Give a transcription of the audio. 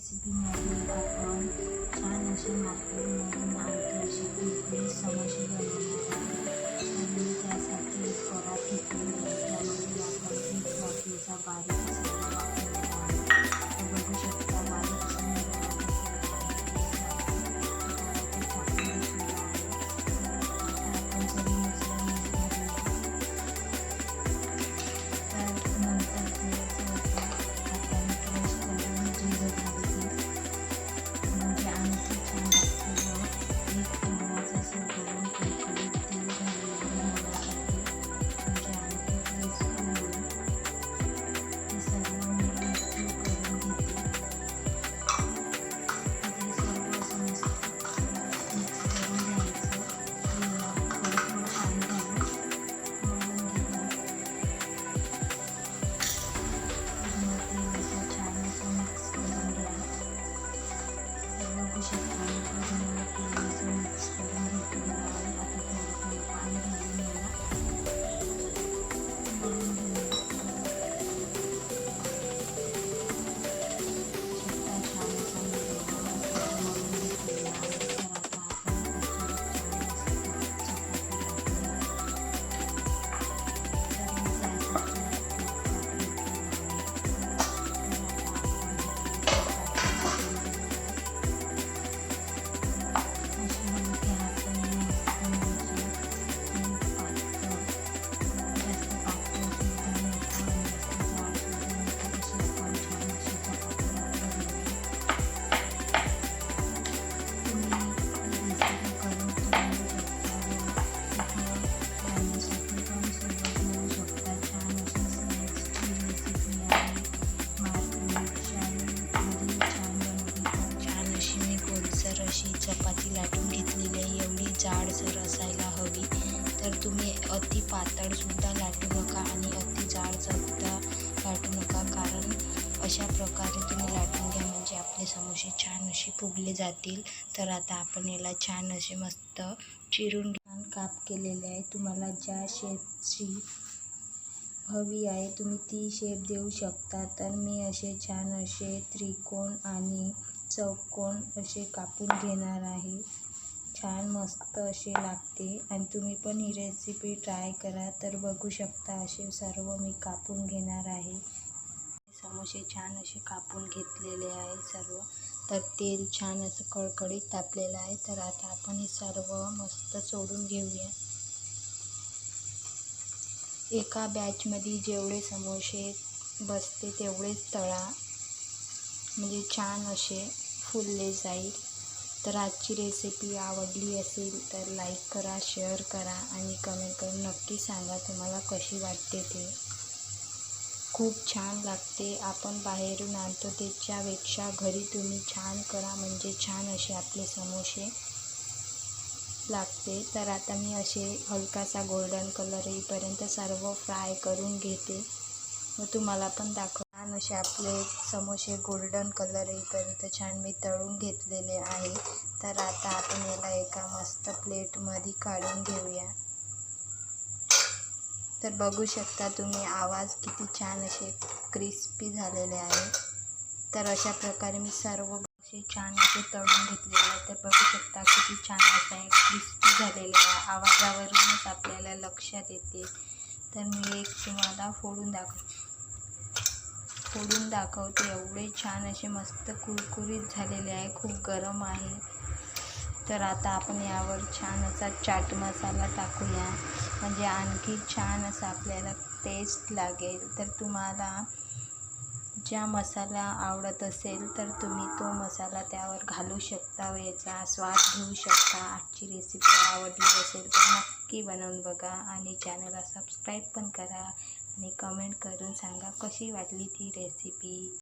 रेसिपीमध्ये आपण छान असे मार्केटमधून आणखी अशी कुरकुरीत समोसे बनवणार आहे त्यासाठी असायला हवी. तर तुम्ही अति पातळसुद्धा लाटू नका आणि अति जाडसुद्धा लाटू नका. कारण अशा प्रकारे तुम्ही लाटून घ्या म्हणजे आपले समोसे छान असे फुगले जातील. तर आता आपण याला छान असे मस्त चिरून छान काप केलेले आहे. तुम्हाला ज्या शेपची हवी आहे तुम्ही ती शेप देऊ शकता. तर मी असे छान असे त्रिकोण आणि चौकोन असे कापून घेणार आहे. छान मस्त असे लागते. आणि तुम्ही पण ही रेसिपी ट्राय करा. तर बघू शकता असे सर्व मी कापून घेणार आहे. समोसे छान असे कापून घेतलेले आहे सर्व. तर तेल छान असं कळकळीत तापलेलं आहे. तर आता आपण हे सर्व मस्त सोडून घेऊया. एका बॅचमध्ये जेवढे समोसे बसते तेवढेच तळा. म्हणजे छान असे फुलले जाईल. तर आजची रेसिपी आवडली असेल तर लाईक करा शेअर करा आणि कमेंट करून नक्की सांगा तुम्हाला कशी वाटते ते. खूप छान लागते. आपण बाहेरून आणतो त्याच्यापेक्षा घरी तुम्ही छान करा म्हणजे छान असे आपले समोसे लागते. तर आता मी असे हलकासा गोल्डन कलर येईपर्यंत सर्व फ्राय करून घेते. व तुम्हाला पण दाखव छान असे आपले समोसे गोल्डन कलर येईपर्यंत छान मी तळून घेतलेले आहे. तर आता आपण याला एका मस्त प्लेटमध्ये काढून घेऊया. तर बघू शकता तुम्ही आवाज किती छान असे क्रिस्पी झालेले आहे. तर अशा प्रकारे मी सर्व असे छान असे तळून घेतलेले आहे तर बघू शकता किती छान असं आहे क्रिस्पी झालेले आहे. आवाजावरूनच आपल्याला लक्षात येते. तर मी एक तुम्हाला फोडून दाखवते. फोडून दाखवते. एवढे छान असे मस्त कुरकुरीत झालेले आहे. खूप गरम आहे. तर आता आपण यावर छान असा चाट मसाला टाकूया. म्हणजे आणखी छान असं आपल्याला टेस्ट लागेल. तर तुम्हाला ज्या मसाला आवडत असेल तर तुम्ही तो मसाला त्यावर घालू शकता व याचा स्वाद घेऊ शकता. आजची रेसिपी आवडली असेल तर नक्की बनवून बघा आणि चॅनलला सबस्क्राईब पण करा. आणि कमेंट करून सांगा कशी वाटली ती रेसिपी